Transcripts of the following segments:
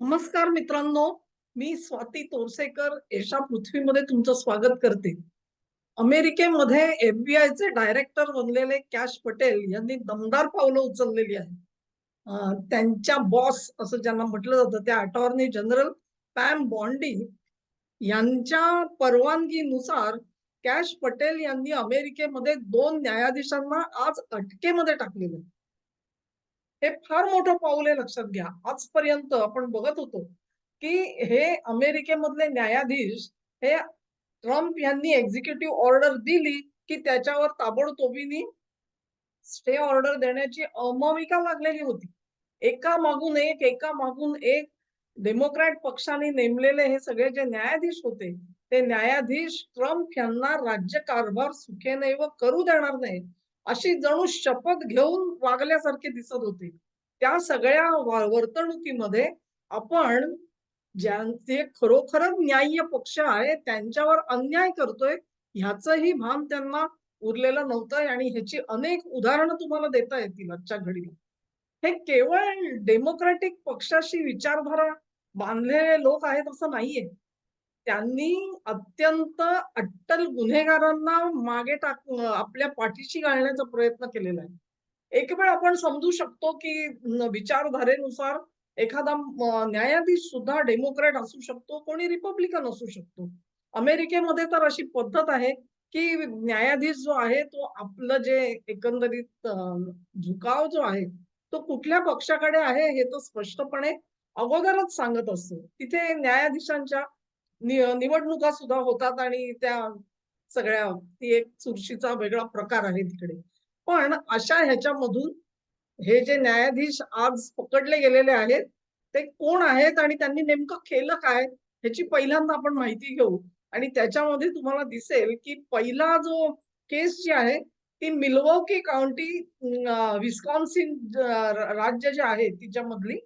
नमस्कार मित्रांनो मी स्वाती तोरसेकर एशा पृथ्वीमध्ये तुमचं स्वागत करते अमेरिकेमध्ये एफबीआयचे डायरेक्टर बनलेले कॅश पटेल यांनी दमदार पावलं उचललेली आहेत त्यांच्या बॉस असं ज्यांना म्हटलं जातं त्या अटॉर्नी जनरल पॅम बॉन्डी यांच्या परवानगीनुसार कॅश पटेल यांनी अमेरिकेमध्ये दोन न्यायाधीशांना आज अटकेमध्ये टाकलेले आहे. हे फार मोठं पाऊल आहे लक्षात घ्या. आजपर्यंत आपण बघत होतो की हे अमेरिकेमधले न्यायाधीश हे ट्रम्प यांनी एक्झिक्युटिव्ह ऑर्डर दिली की त्याच्यावर ताबडतोबीनी स्टे ऑर्डर देण्याची अमविका लागलेली होती. एका मागून एक एका मागून एक डेमोक्रॅट पक्षाने नेमलेले हे सगळे जे न्यायाधीश होते ते न्यायाधीश ट्रम्प यांना राज्यकारभार सुखेने व करू देणार नाही अशी जणू शपथ घेऊन वागल्यासारखे दिसत होते. त्या सगळ्या वर्तणुकीमध्ये आपण ज्यांचे खरोखरच न्याय्य पक्ष आहे त्यांच्यावर अन्याय करतोय ह्याचंही भान त्यांना उरलेलं नव्हतं आणि ह्याची अनेक उदाहरणं तुम्हाला देता येतील आजच्या घडीला. हे केवळ डेमोक्रॅटिक पक्षाशी विचारधारा बांधलेले लोक आहेत असं नाहीये. त्यांनी अत्यंत अट्टल गुन्हेगारांना मागे टाक आपल्या पाठीशी घालण्याचा प्रयत्न केलेला आहे. एक वेळ आपण समजू शकतो की विचारधारेनुसार एखादा न्यायाधीश सुद्धा डेमोक्रॅट असू शकतो कोणी रिपब्लिकन असू शकतो. अमेरिकेमध्ये तर अशी पद्धत आहे की न्यायाधीश जो आहे तो आपलं जे एकंदरीत झुकाव जो आहे तो कुठल्या पक्षाकडे आहे हे तो स्पष्टपणे अगोदरच सांगत असतो. तिथे न्यायाधीशांच्या निवडणुका सुद्धा होतात आणि त्या सगळ्या ती एक चुरशीचा वेगळा प्रकार आहे तिकडे. पण अशा ह्याच्यामधून हे जे न्यायाधीश आज पकडले गेलेले आहेत ते कोण आहेत आणि त्यांनी नेमकं केलं काय ह्याची पहिल्यांदा आपण माहिती घेऊ. आणि त्याच्यामध्ये तुम्हाला दिसेल की पहिला जो केस जी आहे ती मिलवोकी काउंटी विस्कॉन्सिन राज्य जे आहे तिच्यामधली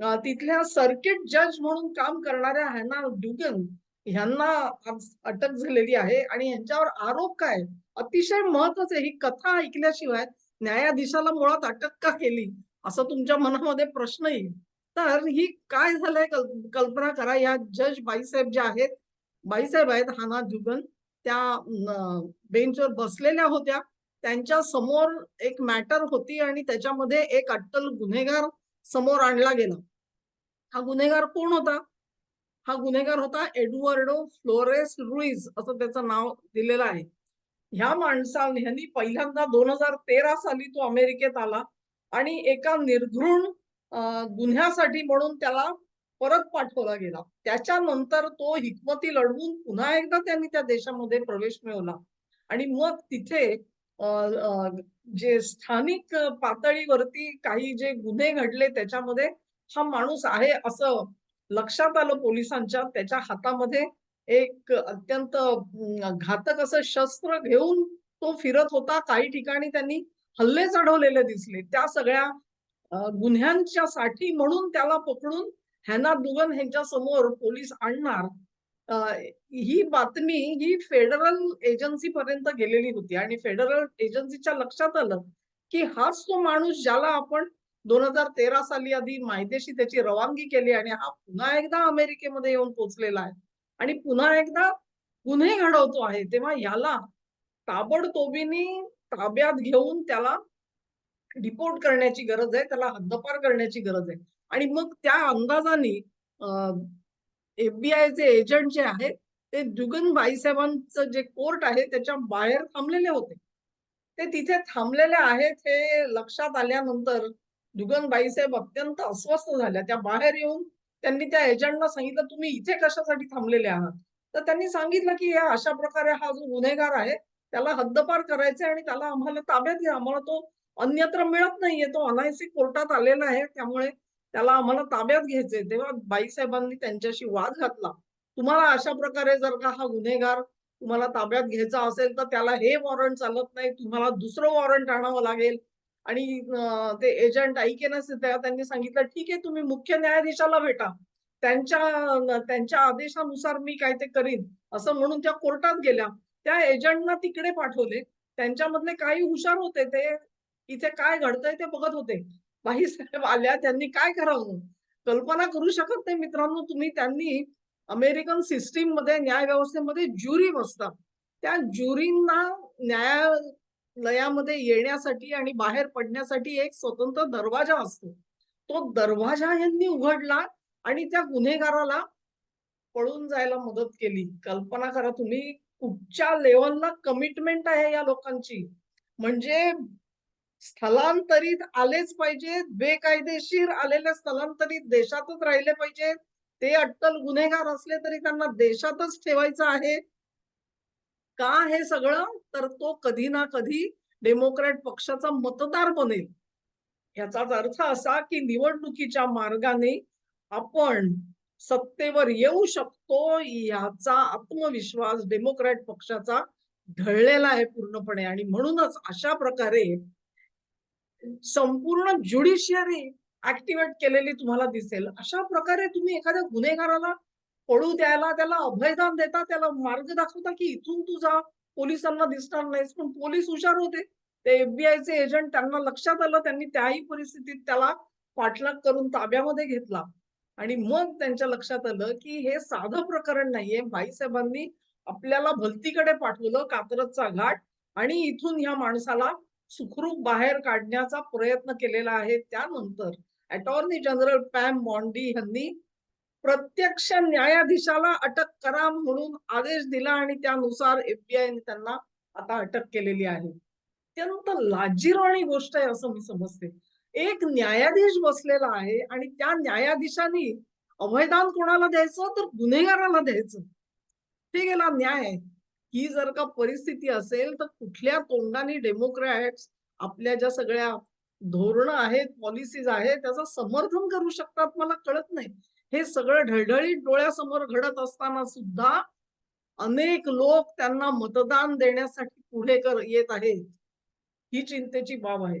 तिथल्या सर्किट जज म्हणून काम करणाऱ्या हॅना ड्युगन ह्यांना अटक झालेली आहे आणि यांच्यावर आरोप काय? अतिशय महत्त्वाचे ही कथा ऐकल्याशिवाय न्यायाधीशाला मुळात अटक का केली? असं तुमच्या मनामध्ये प्रश्न येईल. तर ही काय झालंय? कल्पना करा. या जज बाईसाहेब ज्या आहेत बाईसाहेब आहेत हाना जुगन त्या बेंचवर बसलेल्या होत्या. त्यांच्यासमोर एक मॅटर होती आणि त्याच्यामध्ये एक अट्टल गुन्हेगार समोर आणला गेला. हा गुन्हेगार कोण होता? हा गुन्हेगार होता एडवर्डो फ्लोरेस रुईज असं त्याचं नाव दिलेलं आहे. ह्या माणसाने ह्यांनी पहिल्यांदा दोन हजार तेरा साली तो अमेरिकेत आला आणि एका निर्घृण गुन्ह्यासाठी म्हणून त्याला परत पाठवला गेला. त्याच्यानंतर तो हिकमती लढवून पुन्हा एकदा त्यांनी त्या देशामध्ये प्रवेश मिळवला. आणि मग तिथे जे स्थानिक पातळीवरती काही जे गुन्हे घडले त्याच्यामध्ये हा माणूस आहे असं लक्षात आलं पोलिसांच्या. त्याच्या हातामध्ये एक अत्यंत घातक असं शस्त्र घेऊन तो फिरत होता. काही ठिकाणी त्यांनी हल्ले चढवलेले दिसले. त्या सगळ्या गुन्ह्यांच्या साठी म्हणून त्याला पकडून हॅना दुगन यांच्या समोर पोलीस आणणार. ही बातमी ही फेडरल एजन्सी पर्यंत गेलेली होती आणि फेडरल एजन्सीच्या लक्षात आलं की हाच तो माणूस ज्याला आपण दोन हजार तेरा साली आधी मायदेशी त्याची रवानगी केली आणि हा पुन्हा एकदा अमेरिकेमध्ये येऊन पोहोचलेला आहे. आणि पुन्हा एकदा गुन्हे घडवतो आहे. तेव्हा याला ताबडतोबीने ताब्यात घेऊन त्याला डिपोर्ट करण्याची गरज आहे त्याला हद्दपार करण्याची गरज आहे. आणि मग त्या अंदाजाने एफबीआयचे एजंट जे आहेत ते जुगन बाईसाहेबांचं जे कोर्ट आहे त्याच्या बाहेर थांबलेले होते. ते तिथे थांबलेले आहेत हे लक्षात आल्यानंतर जुगन बाईसाहेब अत्यंत अस्वस्थ झाल्या. त्या बाहेर येऊन त्यांनी त्या एजंटना सांगितलं तुम्ही इथे कशासाठी थांबलेले आहात? तर त्यांनी सांगितलं की हे अशा प्रकारे हा जो गुन्हेगार आहे त्याला हद्दपार करायचे आणि त्याला आम्हाला ताब्यात घ्या. आम्हाला तो अन्यत्र मिळत नाहीये. तो अनायसी कोर्टात आलेला आहे. त्यामुळे त्याला आम्हाला ताब्यात घ्यायचंय. तेव्हा बाईसाहेबांनी त्यांच्याशी वाद घातला. तुम्हाला अशा प्रकारे जर का हा गुन्हेगार तुम्हाला ताब्यात घ्यायचा असेल तर त्याला हे वॉरंट चालत नाही. तुम्हाला दुसरं वॉरंट आणावं लागेल. आणि ते एजंट ऐकेनच त्यांनी सांगितलं ठीक आहे तुम्ही मुख्य न्यायाधीशाला भेटा. त्यांच्या त्यांच्या आदेशानुसार मी काय ते करीन. असं म्हणून त्या कोर्टात गेल्या. त्या एजंटना तिकडे पाठवले. त्यांच्यामधले काही हुशार होते ते. इथे काय घडतंय ते बघत होते. बाईसाहेब आल्या त्यांनी काय करावं? कल्पना करू शकत नाही मित्रांनो तुम्ही. त्यांनी अमेरिकन सिस्टीममध्ये न्याय व्यवस्थेमध्ये ज्युरी बसतात. त्या ज्युरींना न्यायालयामध्ये येण्यासाठी आणि बाहेर पडण्यासाठी एक स्वतंत्र दरवाजा असतो. तो दरवाजा यांनी उघडला आणि त्या गुन्हेगाराला पळून जायला मदत केली. कल्पना करा तुम्ही कुठच्या लेवलला कमिटमेंट आहे या लोकांची? म्हणजे स्थलांतरित आलेच पाहिजेत बेकायदेशीर आलेले स्थलांतरित देशातच राहिले पाहिजेत ते अट्टल गुन्हेगार असले तरी त्यांना देशातच ठेवायचं आहे. का हे सगळं? तर तो कधी ना कधी डेमोक्रॅट पक्षाचा मतदार बनेल. याचाच अर्थ असा की निवडणुकीच्या मार्गाने आपण सत्तेवर येऊ शकतो याचा आत्मविश्वास डेमोक्रॅट पक्षाचा ढळलेला आहे पूर्णपणे. आणि म्हणूनच अशा प्रकारे संपूर्ण ज्युडिशियरी ऍक्टिव्हेट केलेली तुम्हाला दिसेल. अशा प्रकारे तुम्ही एखाद्या गुन्हेगाराला पळू द्यायला त्याला अभयदान देता त्याला मार्ग दाखवता की इथून तू जा. पोलिसांना दिसणार नाहीस पण पोलीस हुशार होते. ते एफबीआयचे एजंट त्यांना लक्षात आलं त्यांनी त्याही परिस्थितीत त्याला पाठलाग करून ताब्यामध्ये घेतला. आणि मग त्यांच्या लक्षात आलं की हे साधं प्रकरण नाहीये. भाईसाहेबांनी आपल्याला भलतीकडे पाठवलं कात्रजचा घाट आणि इथून ह्या माणसाला सुखरूप बाहेर काढण्याचा प्रयत्न केलेला आहे. त्यानंतर अटॉर्नी जनरल पॅम बॉन्डी यांनी प्रत्यक्ष न्यायाधीशाला अटक करा म्हणून आदेश दिला आणि त्यानुसार एफबीआयने त्यांना आता अटक केलेली आहे. अत्यंत लाजिरवाणी गोष्ट आहे असं मी समजते. एक न्यायाधीश बसलेला आहे आणि त्या न्यायाधीशाने अभयदान कोणाला द्यायचं तर गुन्हेगाराला द्यायचं. ते गेला न्याय ही जर का परिस्थिती असेल तर कुठल्या तोंडाने डेमोक्रॅट्स आपल्या ज्या सगळ्या धोरणं आहेत पॉलिसीज आहेत त्याचं समर्थन करू शकतात मला कळत नाही. हे सगळं ढळढळीत डोळ्यासमोर घडत असताना सुद्धा अनेक लोक त्यांना मतदान देण्यासाठी पुढे कर येत आहेत. ही चिंतेची बाब आहे.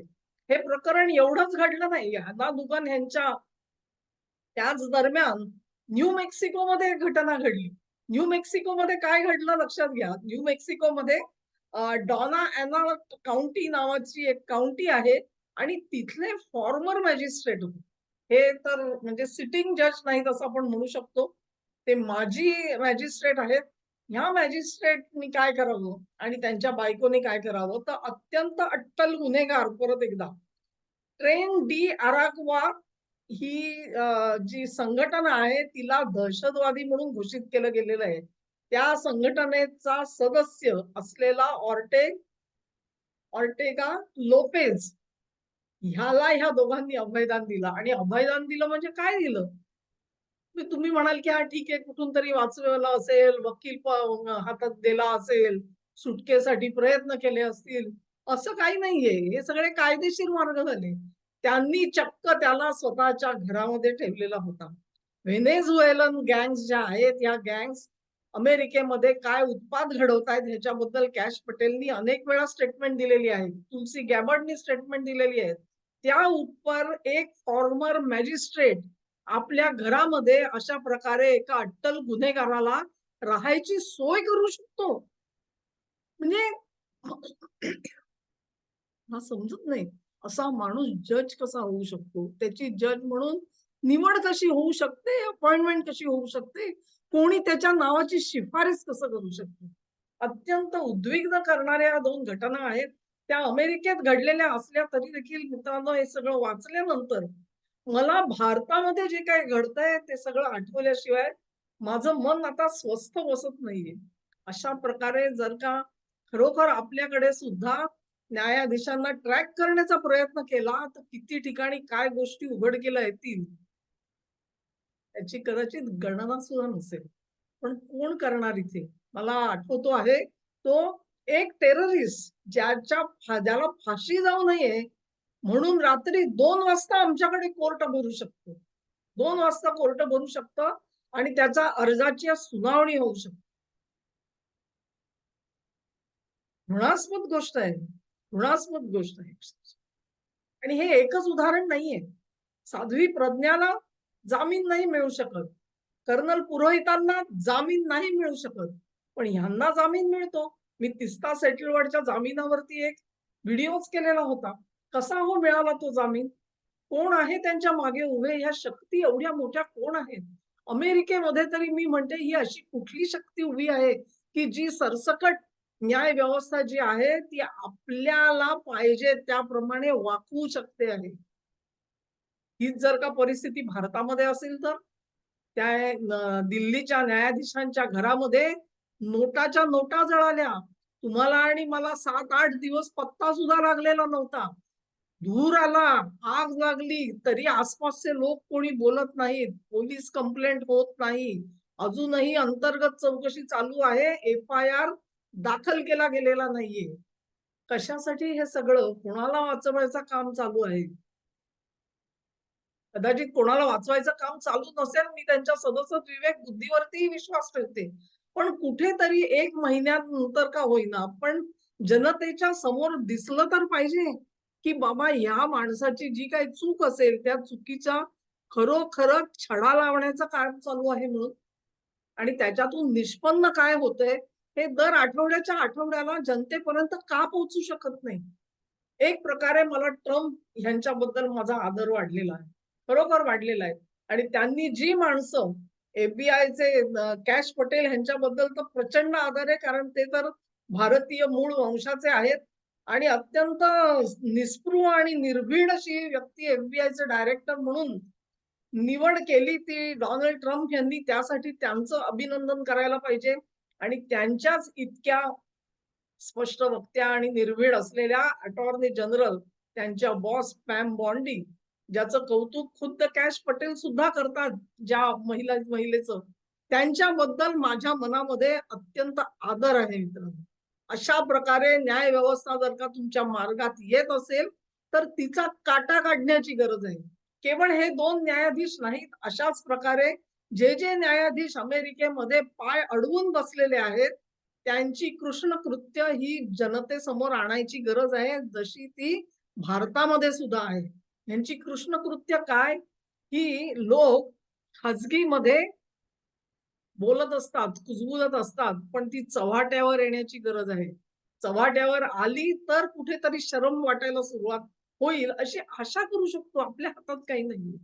हे प्रकरण एवढंच घडलं नाही. यादा दुकान यांच्या त्याच दरम्यान न्यू मेक्सिको मध्ये एक घटना घडली. न्यू मेक्सिको मध्ये काय घडलं लक्षात घ्या. न्यू मेक्सिको मध्ये डॉना अॅना काउंटी नावाची एक काउंटी आहे आणि तिथले फॉर्मर मॅजिस्ट्रेट होते. हे तर म्हणजे सिटिंग जज नाहीत असं आपण म्हणू शकतो. ते माजी मॅजिस्ट्रेट आहेत. ह्या मॅजिस्ट्रेटनी काय करावं आणि त्यांच्या बायकोने काय करावं? तर अत्यंत अट्टल गुन्हेगार परत एकदा. ट्रेन डी अराकवा ही जी संघटना आहे तिला दहशतवादी म्हणून घोषित केलं गेलेलं आहे. त्या संघटनेचा सदस्य असलेला ऑर्टे ऑर्टेगा लोपेज ह्याला ह्या दोघांनी अभयदान दिलं. आणि अभयदान दिलं म्हणजे काय दिलं? तुम्ही म्हणाल की हा ठीक आहे कुठून तरी वाचवला असेल वकील हातात दिला असेल सुटकेसाठी प्रयत्न केले असतील. असं काही नाहीये. हे सगळे कायदेशीर मार्ग झाले. त्यांनी चक्क त्याला स्वतःच्या घरामध्ये ठेवलेला होता. व्हेनेझुएलन गँग्स ज्या आहेत या गँग्स अमेरिकेमध्ये काय उत्पाद घडवत आहेत ह्याच्याबद्दल कॅश पटेलनी अनेक वेळा स्टेटमेंट दिलेली आहे तुलसी गॅबर्डनी स्टेटमेंट दिलेली आहे त्या उपर एक फॉर्मर मॅजिस्ट्रेट आपल्या घरामध्ये अशा प्रकारे एका अट्टल गुन्हेगाराला राहायची सोय करू शकतो. म्हणजे हा समजत नाही. असा माणूस जज कसा होऊ शकतो? त्याची जज म्हणून निवड कशी होऊ शकते? अपॉइंटमेंट कशी होऊ शकते? कोणी त्याच्या नावाची शिफारस कसं करू शकते? अत्यंत उद्विग्न करणाऱ्या दोन घटना आहेत. त्या अमेरिकेत घडलेल्या असल्या तरी देखील मित्रांनो हे सगळं वाचल्यानंतर मला भारतामध्ये जे काही घडतंय ते सगळं आठवल्याशिवाय माझं मन आता स्वस्थ बसत नाहीये. अशा प्रकारे जर का खरोखर आपल्याकडे सुद्धा न्यायाधीशांना ट्रॅक करण्याचा प्रयत्न केला तर किती ठिकाणी काय गोष्टी उघडकीला येतील याची कदाचित गणना सुद्धा नसेल. पण कोण करणार इथे? मला आठवतो आहे तो एक टेररिस्ट ज्याच्या ज्याला फाशी जाऊ नये म्हणून रात्री दोन वाजता आमच्याकडे कोर्ट भरू शकतो. दोन वाजता कोर्ट भरू शकतं आणि त्याचा अर्जाची सुनावणी होऊ शकते. घृणास्पद गोष्ट आहे. ऋणात्मक गोष्ट आहे. आणि हे एकच उदाहरण नाहीये. साध्वी प्रज्ञाला जामीन नाही मिळू शकत. कर्नल पुरोहितांना जामीन नाही मिळू शकत. पण ह्यांना जामीन मिळतो. मी तिस्ता सेटलवर्डच्या जामिनावरती एक व्हिडिओच केलेला होता. कसा हो मिळाला तो जामीन? कोण आहे त्यांच्या मागे उभे? ह्या शक्ती एवढ्या मोठ्या कोण आहेत? अमेरिकेमध्ये तरी मी म्हणते ही अशी कुठली शक्ती उभी आहे की जी सरसकट न्याय व्यवस्था जी आहे ती आपल्याला पाहिजे त्याप्रमाणे वाकवू शकते आहे. हीच जर का परिस्थिती भारतामध्ये असेल तर त्या दिल्लीच्या न्यायाधीशांच्या घरामध्ये नोटाच्या नोटा जळाल्या. तुम्हाला आणि मला सात आठ दिवस पत्ता सुद्धा लागलेला नव्हता. धूर आला आग लागली तरी आसपासचे लोक कोणी बोलत नाहीत पोलीस कंप्लेंट होत नाही. अजूनही अंतर्गत चौकशी चालू आहे एफ आय आर दाखल केला गेलेला नाहीये. कशासाठी हे सगळं? कोणाला वाचवायचं काम चालू आहे? कदाचित कोणाला वाचवायचं काम चालू नसेल मी त्यांच्या सदस्य विवेक बुद्धीवरतीही विश्वास ठेवते. पण कुठेतरी एक महिन्यानंतर का होईना पण जनतेच्या समोर दिसलं तर पाहिजे की बाबा या माणसाची जी काही चूक असेल त्या चुकीचा खरोखर छडा लावण्याचं काम चालू आहे म्हणून. आणि त्याच्यातून निष्पन्न काय होतंय? हे दर आठवड्याच्या आठवड्याला जनतेपर्यंत का पोहोचू शकत नाही? एक प्रकारे मला ट्रम्प ह्यांच्याबद्दल माझा आदर वाढलेला आहे. खरोखर वाढलेला आहे. आणि त्यांनी जी माणसं एफबीआयचे कॅश पटेल ह्यांच्याबद्दल तर प्रचंड आदर आहे कारण ते तर भारतीय मूळ वंशाचे आहेत. आणि अत्यंत निस्पृह आणि निर्भीड अशी व्यक्ती एफबीआयचे डायरेक्टर म्हणून निवड केली ती डोनाल्ड ट्रम्प यांनी त्यासाठी त्यांचं अभिनंदन करायला पाहिजे. आणि त्यांच्याच इतक्या स्पष्ट वक्त्या आणि निर्भीड असलेल्या अटॉर्नी जनरल त्यांच्या बॉस पॅम बॉन्डी ज्याचं कौतुक खुद्द कॅश पटेल सुद्धा करतात ज्या महिला महिलेचं. त्यांच्याबद्दल माझ्या मनामध्ये अत्यंत आदर आहे मित्रांनो. अशा प्रकारे न्याय व्यवस्था जर का तुमच्या मार्गात येत असेल तर तिचा काटा काढण्याची गरज आहे. केवळ हे दोन न्यायाधीश नाहीत अशाच प्रकारे जे जे न्यायाधीश अमेरिकेमध्ये पाय अडवून बसलेले आहेत त्यांची कृष्ण कृत्य ही जनतेसमोर आणायची गरज आहे जशी ती भारतामध्ये सुद्धा आहे. यांची कृष्ण कृत्य काय? ही लोक खाजगीमध्ये बोलत असतात कुजबुजत असतात पण ती चव्हाट्यावर येण्याची गरज आहे. चव्हाट्यावर आली तर कुठेतरी शरम वाटायला सुरुवात होईल अशी आशा करू शकतो आपल्या हातात काही नाही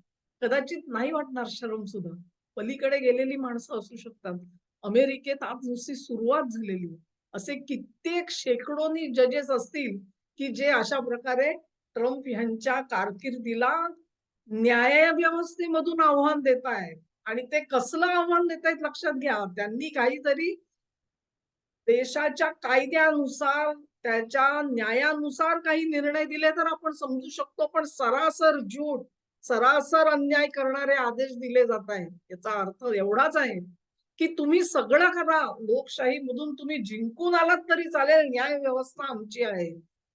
कदाचित नाही वाटणार शरम सुद्धा. पलीकडे गेलेली माणसं असू शकतात. अमेरिकेत आज नुसती सुरुवात झालेली असे कित्येक शेकडोनी जजेस असतील की जे अशा प्रकारे ट्रम्प यांच्या कारकिर्दीला न्याय व्यवस्थेमधून आव्हान देत आहेत. आणि ते कसलं आव्हान देत आहेत लक्षात घ्या. त्यांनी काहीतरी देशाच्या कायद्यानुसार त्याच्या न्यायानुसार काही निर्णय दिले तर आपण समजू शकतो. पण सरासर झूट सरासर अन्याय करणारे आदेश दिले जात आहेत. याचा अर्थ एवढाच आहे की तुम्ही सगळं करा. लोकशाही मधून तुम्ही जिंकून आलात तरी चालेल. न्याय व्यवस्था आमची आहे.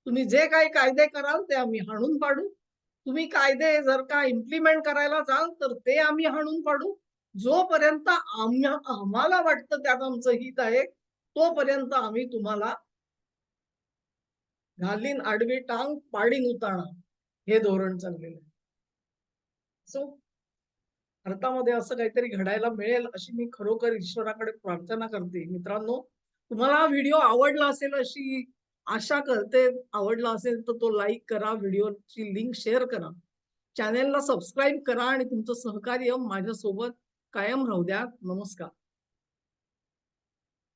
तुम्ही जे काही कायदे कराल ते आम्ही हाणून पाडू. तुम्ही कायदे जर का इम्प्लिमेंट करायला जाल तर ते आम्ही हाणून पाडू. जोपर्यंत आम्ही आम्हाला वाटतं त्यात आमचं हित आहे तोपर्यंत आम्ही तुम्हाला घालीन आडवी टांग पाडीन उताणा. हे धोरण चाललेलं आहे. सो भारतामध्ये असं काहीतरी घडायला मिळेल अशी मी खरोखर ईश्वराकडे प्रार्थना करते. मित्रांनो तुम्हाला हा व्हिडिओ आवडला असेल अशी आशा करते. आवडला असेल तर तो लाईक करा व्हिडिओची लिंक शेअर करा. चॅनेलला सबस्क्राईब करा आणि तुमचं सहकार्य माझ्यासोबत कायम राहू द्या. नमस्कार.